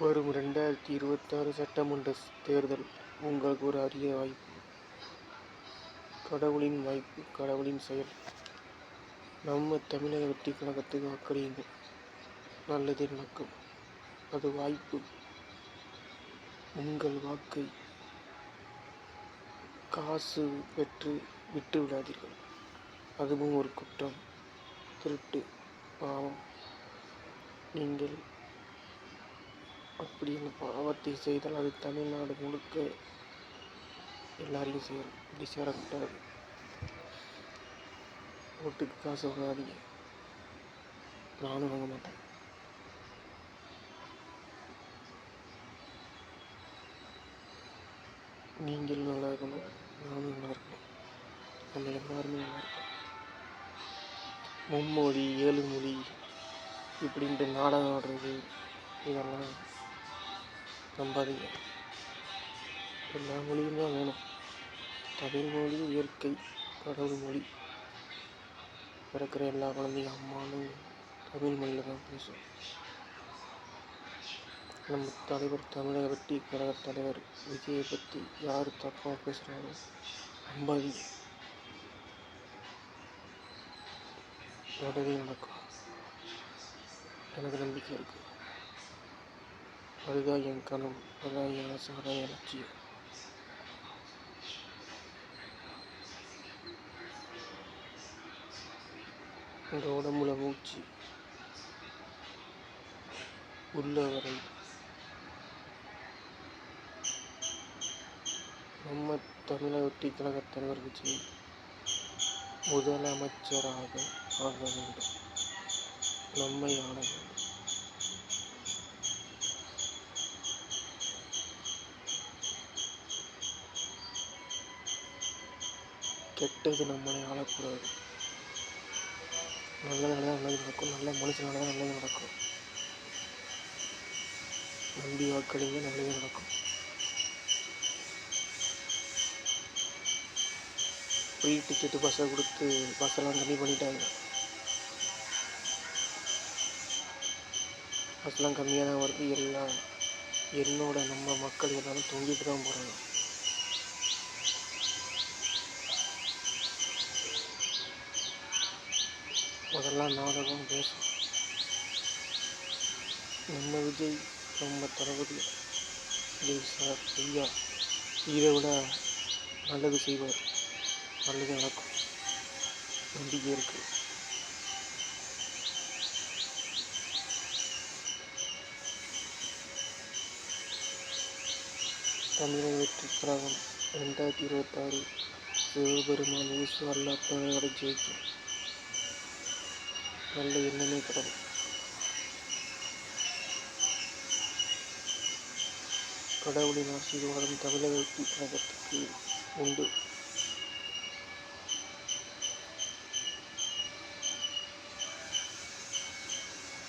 வரும் ரெண்டாயிரத்தி இருபத்தாறு சட்டமன்ற தேர்தல். உங்களுக்கு ஒரு அரிய வாய்ப்பு. கடவுளின் வாய்ப்பு கடவுளின் செயல். நம்ம தமிழக வெற்றி கழகத்துக்கு வாக்களியுங்கள் நல்லது நடக்கும். அது வாய்ப்பு. உங்கள் வாக்கை காசு பெற்று விட்டு விடாதீர்கள். அதுவும் ஒரு குற்றம். திருட்டு பாவம். நீங்கள் அப்படி அந்த பாவத்தை செய்தால் அது தமிழ்நாடு முழுக்க எல்லாரையும் சேரும். இப்படி சேரக்கூடாது. ஓட்டுக்கு காசு வாங்காதீங்க நானும் வாங்க மாட்டேன். நீங்கள் நல்லா இருக்கணும். நானும் நல்லா இருக்கணும். நம்ம எல்லாருமே நல்லா இருக்கணும். மும்மொழி ஏழு மொழி இப்படின்ட்டு நாடகம் ஆடுறது இதெல்லாம் நம்பாதீங்க. எல்லா மொழியும் தான் வேணும். தமிழ் மொழி இயற்கை கடவுள் மொழி. பிறக்கிற எல்லா குழந்தையும் அம்மானும் தமிழ் மொழியில் தான் பேசும் நம்ம தலைவர் தமிழக பற்றி கழக தலைவர் விஜயை பற்றி யார் தப்பாக பேசுகிறாங்களோ நம்பாதீங்க. நல்லதே நடக்கும். எனக்கு நம்பிக்கை இருக்குது அதுதான் என் கனவு அதுதான் என் ஆசை அதான் என் லட்சியம் இந்த உடம்புல மூச்சு. உள்ளவரை நம்ம தமிழக ஒட்டி கழகத் தலைவர் கட்சி முதலமைச்சராக ஆக வேண்டும். நம்மை ஆள வேண்டும். கெட்டது நம்மளை ஆளக்கூடாது. நல்லதுனால தான் நல்லது நடக்கும். நல்ல மனுஷனால தான் நல்லது நடக்கும். நம்பி வாக்களிங்க நல்லது நடக்கும். ஃப்ரீ டிக்கெட்டு பஸ்ஸை கொடுத்து பஸ்ஸெல்லாம் கம்மி பண்ணிட்டாங்க. பஸ்லாம் கம்மியாக தான் வருது. எல்லாம் என்னோட நம்ம மக்கள் எல்லாரும் தொங்கிட்டு தான் போகிறாங்க அதெல்லாம் நாடகம் பேசும் நம்ம விஜய் நம்ம தளபதி விஜய் சார் ஐயா இதை விட நல்லது செய்வார். நல்லது நடக்கும். நம்பிக்கை இருக்குது தமிழக வெற்றி கழகம் ரெண்டாயிரத்தி இருபத்தாறு சிவபெருமான் இயேசு அல்லா ஜெயிக்கும். நல்ல எண்ணமே கடவுள் கடவுளின் ஆசீர்வாதம் தமிழகத்தில் வெற்றி உண்டு.